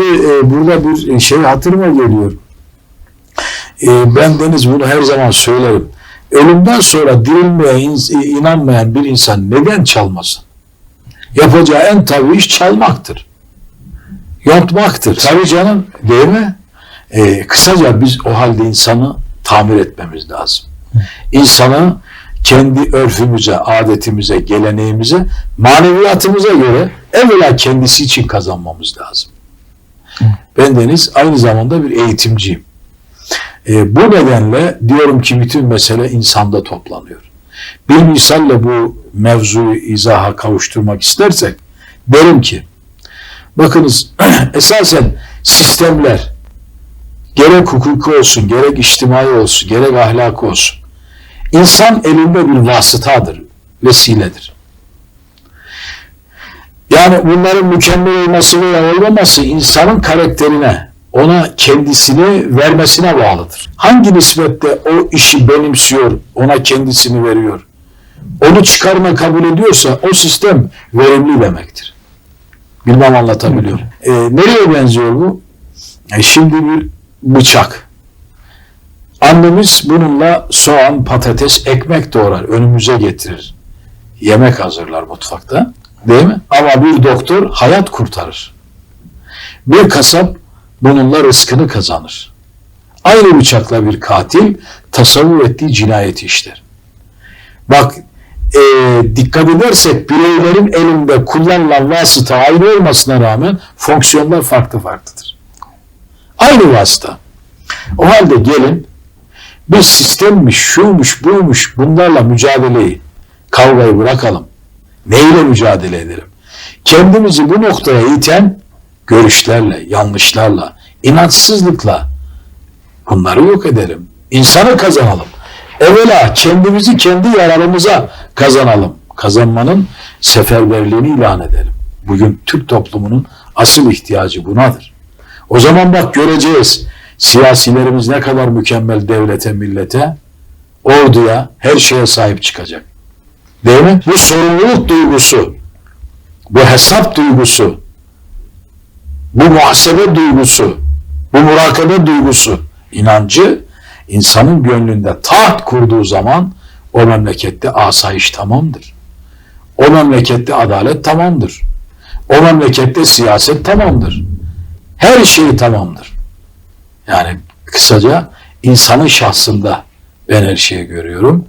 Şimdi e, burada bir şey hatırıma geliyor. E, ben Deniz bunu her zaman söylerim. Ölümden sonra dirilmeye in- inanmayan bir insan neden çalmasın? Yapacağı en tabii iş çalmaktır. Yontmaktır. Tabii canım değil mi? E, kısaca biz o halde insanı tamir etmemiz lazım. İnsanı kendi örfümüze, adetimize, geleneğimize, maneviyatımıza göre evvela kendisi için kazanmamız lazım. Ben Deniz aynı zamanda bir eğitimciyim. E, bu nedenle diyorum ki bütün mesele insanda toplanıyor. Bir misalle bu mevzuyu izaha kavuşturmak istersek derim ki bakınız esasen sistemler gerek hukuki olsun, gerek içtimai olsun, gerek ahlaki olsun insan elinde bir vasıtadır, vesiledir. Yani bunların mükemmel olması veya olmaması insanın karakterine, ona kendisini vermesine bağlıdır. Hangi nisbette o işi benimsiyor, ona kendisini veriyor, onu çıkarma kabul ediyorsa o sistem verimli demektir. Bilmem anlatabiliyor. muyum? Ee, nereye benziyor bu? E, şimdi bir bıçak. Annemiz bununla soğan, patates, ekmek doğrar, önümüze getirir. Yemek hazırlar mutfakta. Değil mi? Ama bir doktor hayat kurtarır. Bir kasap bununla rızkını kazanır. Aynı bıçakla bir katil tasavvur ettiği cinayeti işler. Bak e, dikkat edersek bireylerin elinde kullanılan vasıta aynı olmasına rağmen fonksiyonlar farklı farklıdır. Aynı vasıta. O halde gelin biz sistemmiş, şuymuş, buymuş bunlarla mücadeleyi, kavgayı bırakalım. Neyle mücadele edelim? Kendimizi bu noktaya iten görüşlerle, yanlışlarla, inançsızlıkla bunları yok edelim. İnsanı kazanalım. Evvela kendimizi kendi yararımıza kazanalım. Kazanmanın seferberliğini ilan edelim. Bugün Türk toplumunun asıl ihtiyacı bunadır. O zaman bak göreceğiz siyasilerimiz ne kadar mükemmel devlete, millete, orduya, her şeye sahip çıkacak. Değil mi? Bu sorumluluk duygusu, bu hesap duygusu, bu muhasebe duygusu, bu murakabe duygusu, inancı insanın gönlünde taht kurduğu zaman o memlekette asayiş tamamdır. O memlekette adalet tamamdır. O memlekette siyaset tamamdır. Her şey tamamdır. Yani kısaca insanın şahsında ben her şeyi görüyorum.